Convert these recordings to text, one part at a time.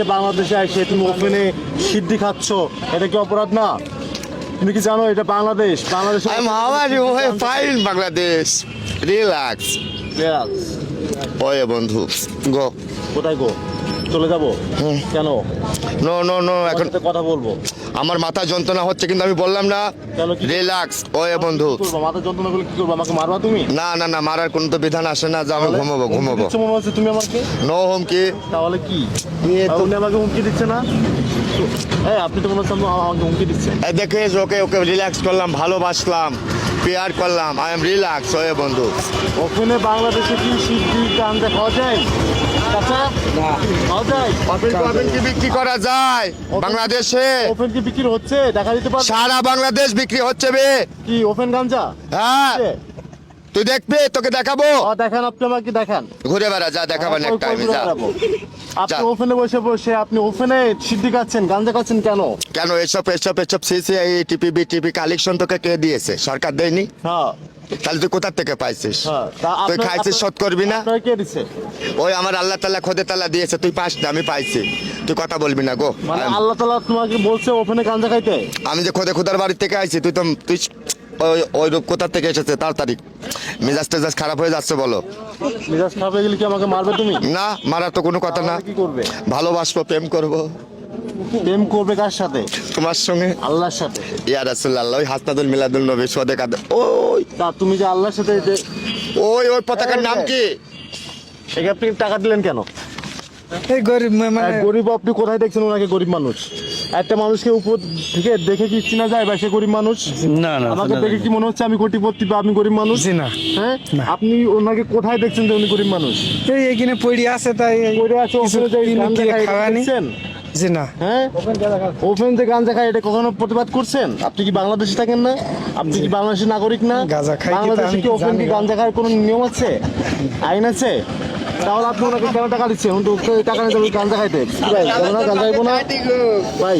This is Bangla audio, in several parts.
এসে বাংলাদেশে এসে তুমি ওপেনে সিদ্ধি খাচ্ছ এটা কি অপরাধ না? তুমি কি জানো এটা Bangladesh? Bangladesh fine, Bangladesh. Relax. ওয়ে বন্ধু গো কোথায় গো চলে যাব? কেন? নো নো নো এখন কথা বলব। আমার মাথা যন্ত্রণা হচ্ছে কিন্তু আমি বললাম না। রিল্যাক্স ওয়ে বন্ধু। মাথা যন্ত্রণা করলে কি করব? আমাকে মারবা তুমি? না না না মারার কোনো তো বিধান আসে না যে আমি ঘুমাবো হুমকি ঘুমাবো। মনে হচ্ছে তুমি আমাকে? নো হোম কি? তাহলে কি উনি আমাকে হুমকি দিচ্ছে না? এই আপনি তো মনে হচ্ছে আমাকে হুমকি দিচ্ছেন। এই দেখে ওকে ওকে রিল্যাক্স করলাম ভালোবাসলাম পেয়ার করলাম আই এম রিল্যাক্স ওয়ে বন্ধু। ওখানে বাংলাদেশে কি সিদ্ধি গাঞ্জা খাওয়া যায়? বিক্রি করা যায়? বাংলাদেশে? ওপেন কি বিক্রি হচ্ছে? দেখা দিতে পারবে? সারা বাংলাদেশ বিক্রি হচ্ছে বে। কি ওপেন গাঞ্জা হ্যাঁ। তুই দেখবি তোকে দেখাবো। দেখান আপনি আমাকে দেখান। ঘুরে বেড়া যা দেখাবেন একটা আমি যা। আপনি ওপেনে বসে বসে আপনি ওপেনে সিদ্ধি খাচ্ছেন গাঞ্জা খাচ্ছেন কেন? কেন এসব এসব এসব সিসিআই টিপি বিটিপি কালেকশন তোকে কে দিয়েছে? সরকার দেয়নি? হ্যাঁ। তাহলে তুই কোথা থেকে পাইছিস? হ্যাঁ তুই খাইছিস শোধ করবি না? ওই আমার আল্লাহ তাল্লাহ খোদে তাল্লাহ দিয়েছে তুই পাস না আমি পাইছি। তুই কথা বলবি না গো। মানে আল্লাহ তালা তোমাকে বলছে ওপেনে গাঞ্জা খাইতে? আমি যে খোদে খোদার বাড়ি থেকে আইছি তুই তো তুই ওই ওই রূপ কোথা থেকে এসেছে? তাড়াতাড়ি। মেজাজ টেজাজ খারাপ হয়ে যাচ্ছে বলো। মেজাজ খারাপ হয়ে গেলে কি আমাকে মারবে তুমি? না মারার তো কোনো কথা না। কি করবে? ভালোবাসবো প্রেম করব। প্রেম করবে কার সাথে? তোমার সঙ্গে। আল্লাহর সাথে। ইয়া রাসুল্লাহ ওই হাসনাদুল মিলাদুল নবী সদে কাদে ওই। তা তুমি যে আল্লাহর সাথে যে ওই ওই পতাকার নাম কি? একে আপনি টাকা দিলেন কেন? এই গরিব মানে গরিব আপনি কোথায় দেখছেন ওনাকে গরিব মানুষ? একটা মানুষকে উপর থেকে দেখে কি চিনা যায় বা সে গরিব মানুষ? না না আমাকে দেখে কি মনে হচ্ছে আমি কোটিপতি বা আমি গরিব মানুষ? না। হ্যাঁ? আপনি ওনাকে কোথায় দেখছেন যে উনি গরিব মানুষ? এই এখানে পড়ি আছে তাই পড়ে আছে ওখানে যে কিনে গাঞ্জা কিনে খায়, এটা খাওয়ানি। দেখছেন? জি না। হ্যাঁ? ওপেন যে খায় এটা কখনো প্রতিবাদ করছেন? আপনি কি বাংলাদেশে থাকেন না? আপনি কি বাংলাদেশের নাগরিক না? গাঁজা খাই কি বাংলাদেশে কি ওপেন কি খাওয়ার কোনো নিয়ম আছে? আইন আছে? তাহলে আপনি ওনাকে কেন টাকা দিচ্ছেন? উনি তো টাকা নিতে হবে গাঞ্জা খাইতে ভাই না গাঞ্জা খাইবো না? ভাই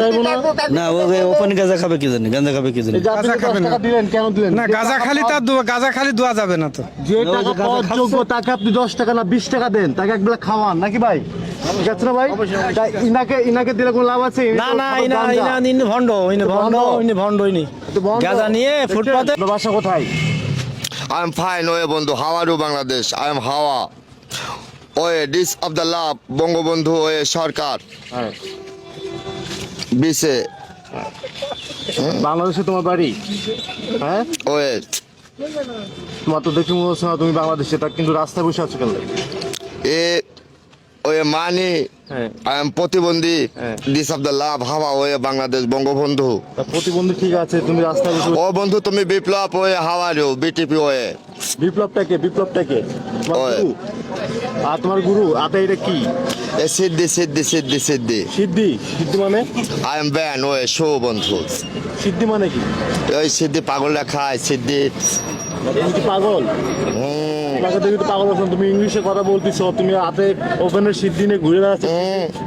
খাইবো না? না ও ওপেন গাঁজা খাবে কি জানি গাঁজা খাবে কি জানি গাঁজা খাবে না। দিলেন কেন দিলেন? না গাজা খালি তার দোয়া গাজা খালি দোয়া যাবে না তো। যে টাকা পাওয়ার যোগ্য তাকে আপনি দশ টাকা না বিশ টাকা দেন তাকে একবেলা খাওয়ান নাকি ভাই? ভাই? তাই ইনাকে ইনাকে দিলে কোনো লাভ আছে? না না খাবার ইনা ইনা ইনি ভন্ড ইনি ভন্ড? ইনি। ভন্ড ইনি গাঁজা নিয়ে? ফুটপাতে বাসা কোথায়? আই এম ফাইন ওয়ে বন্ধু। Are you Bangladesh. I am হাওয়া। ওয়ে dish of the love Bangabandhu ওয়ে সরকার। হ্যাঁ। বিসে বাংলাদেশে তোমার বাড়ি? হ্যাঁ? ওয়ে। তোমার তো দেখে মনে হচ্ছে না তুমি বাংলাদেশে তা কিন্তু রাস্তায় বসে আছো কেন? এ ওয়ে মানি হ্যাঁ। আই এম প্রতিবন্ধী হ্যাঁ। ডিস অফ দ্য লাভ হাওয়া ওয়ে বাংলাদেশ বঙ্গবন্ধু। প্রতিবন্ধী ঠিক আছে তুমি রাস্তায় বসে ও বন্ধু তুমি বিপ্লব ওয়ে হাউ আর বিটিপি ওয়ে। বিপ্লবটাকে বিপ্লবটাকে। ওই। আর তোমার গুরু আতে এটা কি? সিদ্ধি সিদ্ধি সিদ্ধি সিদ্ধি। সিদ্ধি? সিদ্ধি মানে? আই এম ব্যান ওয়ে শো বন্ধু। সিদ্ধি মানে কি? ওই সিদ্ধি পাগলরা খায় সিদ্ধি। পাগল? তোমাকে দেখি তো পাগল তুমি ইংলিশে কথা বলতেছো তুমি হাতে ওভেনের সিদ্ধি নিয়ে ঘুরে বেড়াচ্ছ।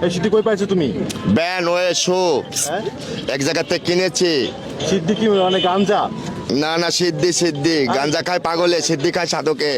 এই সিদ্ধি কই পাইছো তুমি? ব্যান ওয়ে শো। হ্যাঁ? এক জায়গাতে কিনেছি। সিদ্ধি কি মানে গাঞ্জা? না না সিদ্ধি সিদ্ধি। গাঞ্জা খায় পাগলে সিদ্ধি খায় সাধকে।